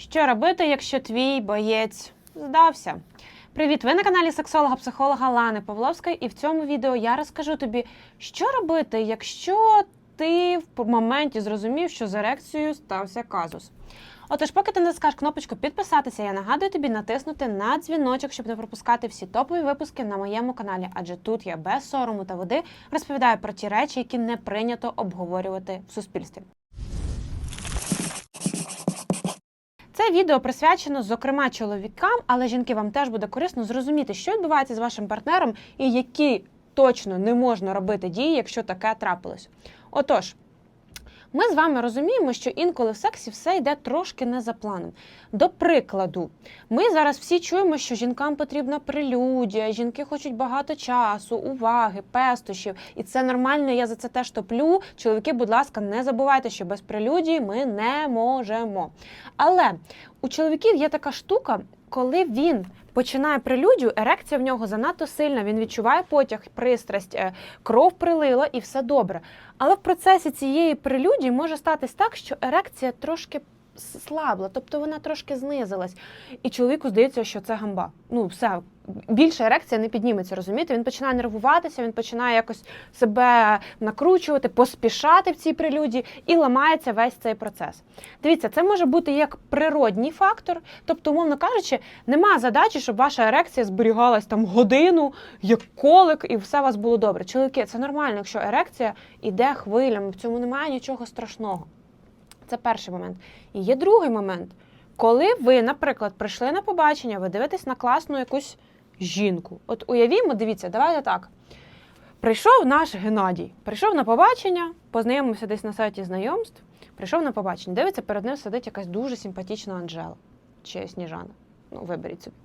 Що робити, якщо твій боєць здався? Привіт! Ви на каналі сексолога-психолога Лани Павловської, і в цьому відео я розкажу тобі, що робити, якщо ти в моменті зрозумів, що з ерекцією стався казус. Отож, поки ти натискаєш кнопочку підписатися, я нагадую тобі натиснути на дзвіночок, щоб не пропускати всі топові випуски на моєму каналі. Адже тут я без сорому та води розповідаю про ті речі, які не прийнято обговорювати в суспільстві. Це відео присвячено, зокрема, чоловікам, але жінки вам теж буде корисно зрозуміти, що відбувається з вашим партнером і які точно не можна робити дії, якщо таке трапилось. Отож. Ми з вами розуміємо, що інколи в сексі все йде трошки не за планом. До прикладу, ми зараз всі чуємо, що жінкам потрібна прелюдія, жінки хочуть багато часу, уваги, пестощів, і це нормально. Я за це теж топлю. Чоловіки, будь ласка, не забувайте, що без прелюдії ми не можемо. Але у чоловіків є така штука, коли він починає прелюдію, ерекція в нього занадто сильна. Він відчуває потяг, пристрасть, е, кров прилила і все добре. Але в процесі цієї прелюдії може статись так, що ерекція трошки слабла, тобто вона трошки знизилась. І чоловіку здається, що це гамба. Ну, все, більше ерекція не підніметься, розумієте? Він починає нервуватися, він починає якось себе накручувати, поспішати в цій прелюдії і ламається весь цей процес. Дивіться, це може бути як природній фактор, тобто, умовно кажучи, нема задачі, щоб ваша ерекція зберігалась там годину, як колик, і все у вас було добре. Чоловіки, це нормально, якщо ерекція іде хвилями, в цьому немає нічого страшного. Це перший момент. І є другий момент. Коли ви, наприклад, прийшли на побачення, ви дивитесь на класну якусь жінку. От уявімо, дивіться, давайте так. Прийшов наш Геннадій, прийшов на побачення, познайомився десь на сайті знайомств, прийшов на побачення. Дивиться, перед ним сидить якась дуже симпатична Анжела чи Сніжана. Ну, виберіть собі.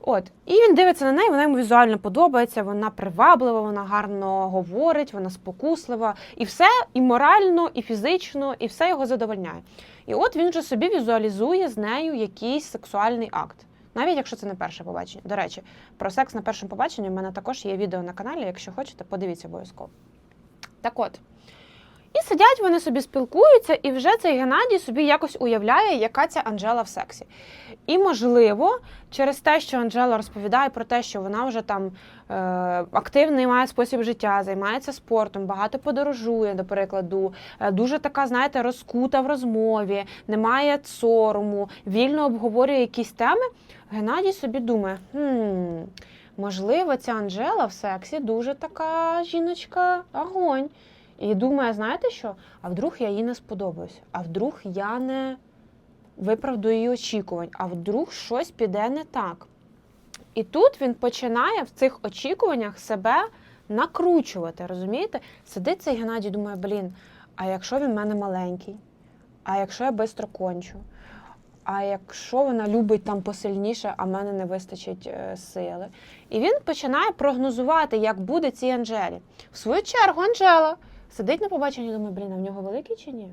От, і він дивиться на неї, вона йому візуально подобається, вона приваблива, вона гарно говорить, вона спокуслива, і все і морально, і фізично, і все його задовольняє. І от він же собі візуалізує з нею якийсь сексуальний акт. Навіть якщо це не перше побачення. До речі, про секс на першому побаченні в мене також є відео на каналі. Якщо хочете, подивіться обов'язково. Так от. І сидять вони собі спілкуються, і вже цей Геннадій собі якось уявляє, яка ця Анжела в сексі. І, можливо, через те, що Анжела розповідає про те, що вона вже там е, активний має спосіб життя, займається спортом, багато подорожує, до прикладу, е, дуже така, знаєте, розкута в розмові, немає сорому, вільно обговорює якісь теми. Геннадій собі думає, хм, можливо, ця Анжела в сексі дуже така жіночка огонь. І думає, знаєте що? А вдруг я їй не сподобаюсь? А вдруг я не виправдаю її очікувань, а вдруг щось піде не так. І тут він починає в цих очікуваннях себе накручувати. Розумієте? Сидить цей Геннадій, думає, блін, а якщо він в мене маленький, а якщо я швидко кончу? А якщо вона любить там посильніше, а в мене не вистачить е, сили. І він починає прогнозувати, як буде цій Анжелі. В свою чергу, Анжела сидить на побаченні і думає, блін, а в нього великий чи ні?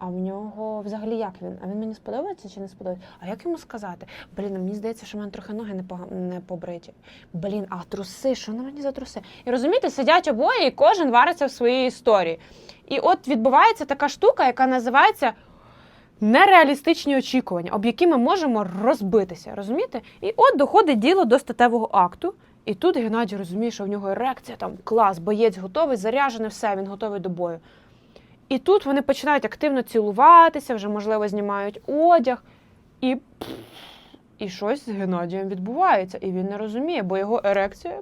А в нього взагалі як він? А він мені сподобається чи не сподобається? А як йому сказати? Блін, мені здається, що в мене трохи ноги не, пога- не побриті. Блін, а труси, що на мені за труси? І розумієте, сидять обоє, і кожен вариться в своїй історії. І от відбувається така штука, яка називається нереалістичні очікування, об які ми можемо розбитися. Розумієте? І от доходить діло до статевого акту. І тут Геннадій розуміє, що в нього ерекція, там клас, боєць готовий, заряджений, все, він готовий до бою. І тут вони починають активно цілуватися, вже, можливо, знімають одяг, і, і щось з Геннадієм відбувається. І він не розуміє, бо його ерекція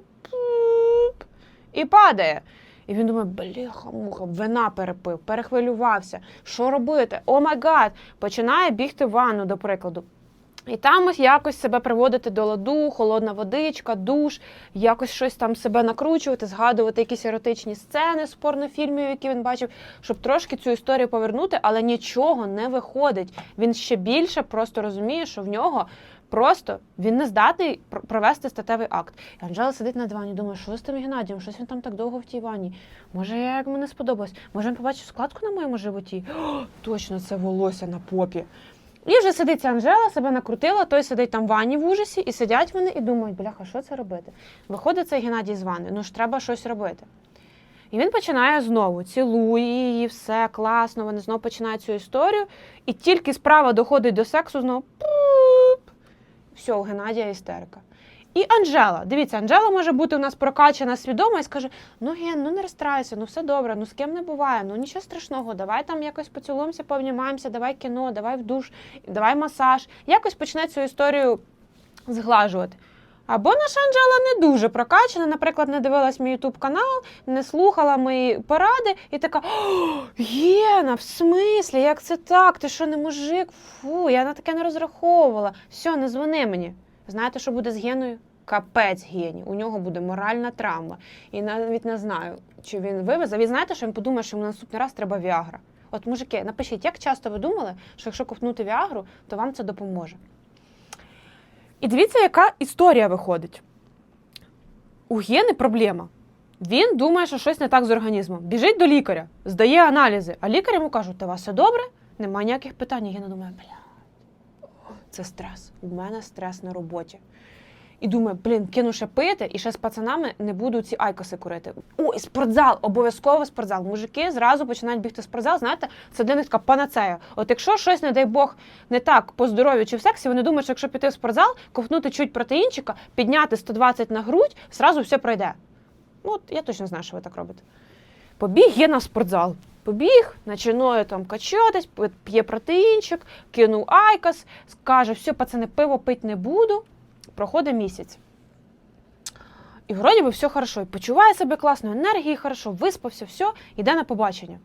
і падає. І він думає, бляха, муха, вина перепив, перехвилювався. Що робити? О май гад! Починає бігти в ванну, до прикладу. І там ось якось себе приводити до ладу, холодна водичка, душ, якось щось там себе накручувати, згадувати якісь еротичні сцени з порнофільмів, які він бачив, щоб трошки цю історію повернути, але нічого не виходить. Він ще більше просто розуміє, що в нього просто він не здатний провести статевий акт. І Анжела сидить на дивані, думає, що з тим Геннадієм, щось він там так довго в тій ванні. Може, я як мені сподобалось? Може, він побачив складку на моєму животі? О, точно, це волосся на попі. І вже сидить ця Анжела, себе накрутила, той сидить там в ванні в ужасі, і сидять вони і думають, бляха, що це робити? Виходить цей Геннадій з ванни, ну ж треба щось робити. І він починає знову, цілує її, все класно, вони знову починають цю історію. І тільки справа доходить до сексу, знову пуп. Все, у Геннадія істерика. І Анжела. Дивіться, Анжела може бути у нас прокачана свідома і скаже: ну Ген, ну не розстраюйся, ну все добре, ну з ким не буває, ну нічого страшного, давай там якось поцілуємося, повнімаємося, давай кіно, давай в душ, давай масаж. Якось почне цю історію зглажувати. Або наша Анжела не дуже прокачана, наприклад, не дивилась мій ютуб канал, не слухала мої поради і така: Єна, в смислі, як це так? Ти що не мужик? Фу, я на таке не розраховувала. Все, не дзвони мені. Знаєте, що буде з Геною? Капець Гені. У нього буде моральна травма. І навіть не знаю, чи він вивезе. Ви знаєте, що він подумає, що йому на наступний раз треба Віагра. От, мужики, напишіть, як часто ви думали, що якщо ковтнути Віагру, то вам це допоможе. І дивіться, яка історія виходить. У Гени проблема. Він думає, що щось не так з організмом. Біжить до лікаря, здає аналізи, а лікар йому кажуть, у вас все добре? Немає ніяких питань. Гена думає, бля, це стрес. У мене стрес на роботі. І думаю, блін, кину ще пити, і ще з пацанами не буду ці айкоси курити. Ой, спортзал, обов'язково спортзал. Мужики зразу починають бігти в спортзал. Знаєте, це для них така панацея. От якщо щось, не дай Бог, не так по здоров'ю чи в сексі, вони думають, що якщо піти в спортзал, ковтнути чуть протеїнчика, підняти 120 на грудь, зразу все пройде. Ну, от я точно знаю, що ви так робите. Побіг є на спортзал. Побіг, починає там качатись, п'є протеїнчик, кинув айкос, каже, все, пацани, пиво пить не буду. Проходить місяць. І вроді би все хорошо. І почуває себе класно, енергії хорошо, виспався, все, йде на побачення.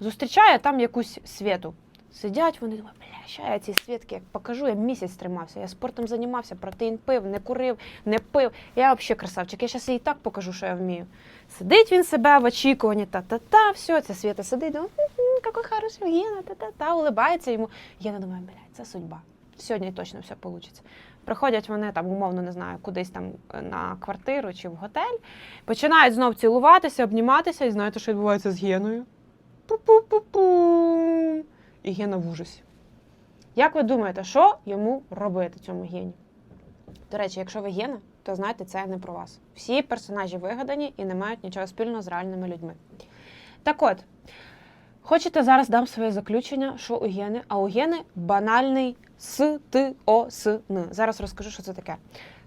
Зустрічає там якусь світу. Сидять, вони думають, бля, що я ці свідки як покажу, я місяць тримався, я спортом займався, протеїн пив, не курив, не пив. Я взагалі красавчик, я зараз їй так покажу, що я вмію. Сидить він себе в очікуванні, та-та-та, все, ця світа сидить, думає, «М-м, який хороший Гена, та-та-та, улибається йому. Гена думає, блядь, це судьба. Сьогодні точно все вийде. Приходять вони там, умовно, не знаю, кудись там е, на квартиру чи в готель, починають знов цілуватися, обніматися, і знаєте, що відбувається з Геною? Пу-пу-пу-пу. І Гена в ужасі. Як ви думаєте, що йому робити цьому гені? До речі, якщо ви гена, то знайте, це не про вас. Всі персонажі вигадані і не мають нічого спільного з реальними людьми. Так от, хочете зараз дам своє заключення, що у гени, а у гени банальний с ти о с н. Зараз розкажу, що це таке.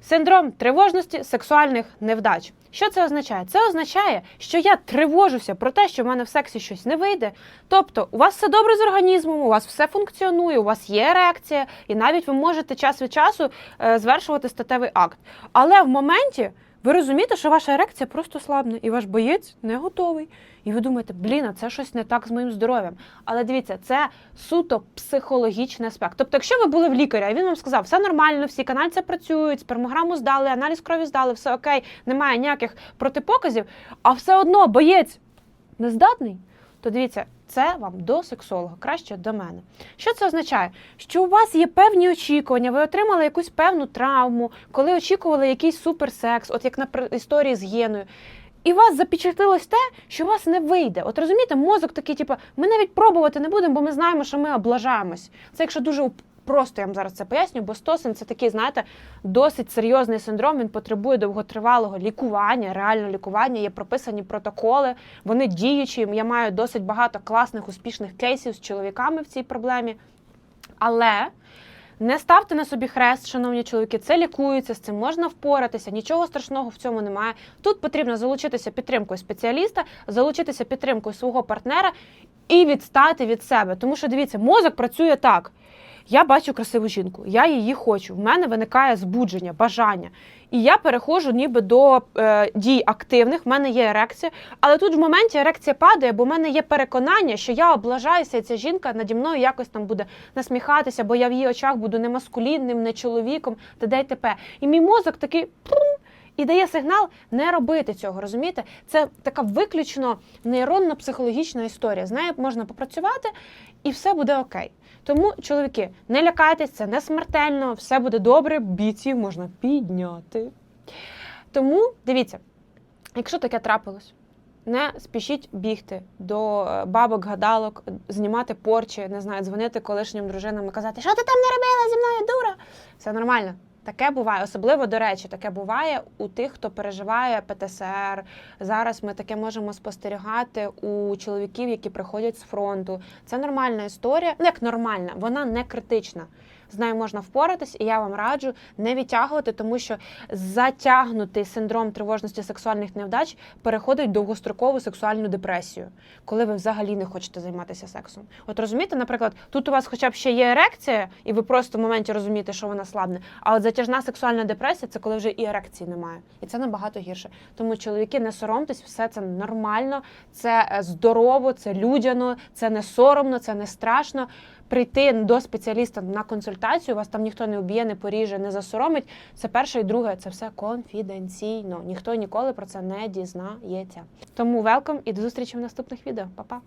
Синдром тривожності сексуальних невдач. Що це означає? Це означає, що я тривожуся про те, що в мене в сексі щось не вийде. Тобто, у вас все добре з організмом, у вас все функціонує, у вас є ерекція, і навіть ви можете час від часу е, звершувати статевий акт. Але в моменті ви розумієте, що ваша ерекція просто слабне, і ваш боєць не готовий. І ви думаєте, блін, а це щось не так з моїм здоров'ям. Але дивіться, це суто психологічний аспект. Тобто, якщо ви були в лікаря, і він вам сказав, все нормально, всі канальці працюють, спермограму здали, аналіз крові здали, все окей, немає ніяких протипоказів, а все одно боєць не здатний, то дивіться, це вам до сексолога, краще до мене. Що це означає? Що у вас є певні очікування, ви отримали якусь певну травму, коли очікували якийсь суперсекс, от як на історії з Єною. І у вас запечатлилось те, що у вас не вийде. От розумієте, мозок такий, типу, ми навіть пробувати не будемо, бо ми знаємо, що ми облажаємось. Це якщо дуже просто я вам зараз це поясню, бо стосин це такий, знаєте, досить серйозний синдром. Він потребує довготривалого лікування, реального лікування. Є прописані протоколи, вони діючі. Я маю досить багато класних успішних кейсів з чоловіками в цій проблемі. Але не ставте на собі хрест, шановні чоловіки, це лікується, з цим можна впоратися, нічого страшного в цьому немає. Тут потрібно залучитися підтримкою спеціаліста, залучитися підтримкою свого партнера і відстати від себе. Тому що дивіться, мозок працює так. Я бачу красиву жінку, я її хочу. В мене виникає збудження, бажання. І я переходжу ніби до е, дій активних, в мене є ерекція, але тут в моменті ерекція падає, бо в мене є переконання, що я облажаюся, і ця жінка наді мною якось там буде насміхатися, бо я в її очах буду не маскулінним, не чоловіком, т.д. і т.п. І мій мозок такий і дає сигнал не робити цього. Розумієте? Це така виключно нейронно-психологічна історія. З нею можна попрацювати, і все буде окей. Тому, чоловіки, не лякайтесь, це не смертельно, все буде добре, бійців можна підняти. Тому дивіться, якщо таке трапилось, не спішіть бігти до е, бабок, гадалок, знімати порчі, не знаю, дзвонити колишнім дружинам і казати, що ти там не робила зі мною, дура. Все нормально. Таке буває, особливо до речі, таке буває у тих, хто переживає ПТСР. Зараз ми таке можемо спостерігати у чоловіків, які приходять з фронту. Це нормальна історія. Ну як нормальна, вона не критична. З нею можна впоратись, і я вам раджу не відтягувати, тому що затягнутий синдром тривожності сексуальних невдач переходить в довгострокову сексуальну депресію, коли ви взагалі не хочете займатися сексом. От розумієте, наприклад, тут у вас хоча б ще є ерекція, і ви просто в моменті розумієте, що вона слабне. А от затяжна сексуальна депресія це коли вже і ерекції немає, і це набагато гірше. Тому чоловіки не соромтесь, все це нормально, це е, здорово, це людяно, це не соромно, це не страшно. Прийти до спеціаліста на консультацію, вас там ніхто не уб'є, не поріже, не засоромить. Це перше і друге, це все конфіденційно. Ніхто ніколи про це не дізнається. Тому велком і до зустрічі в наступних відео. Па-па!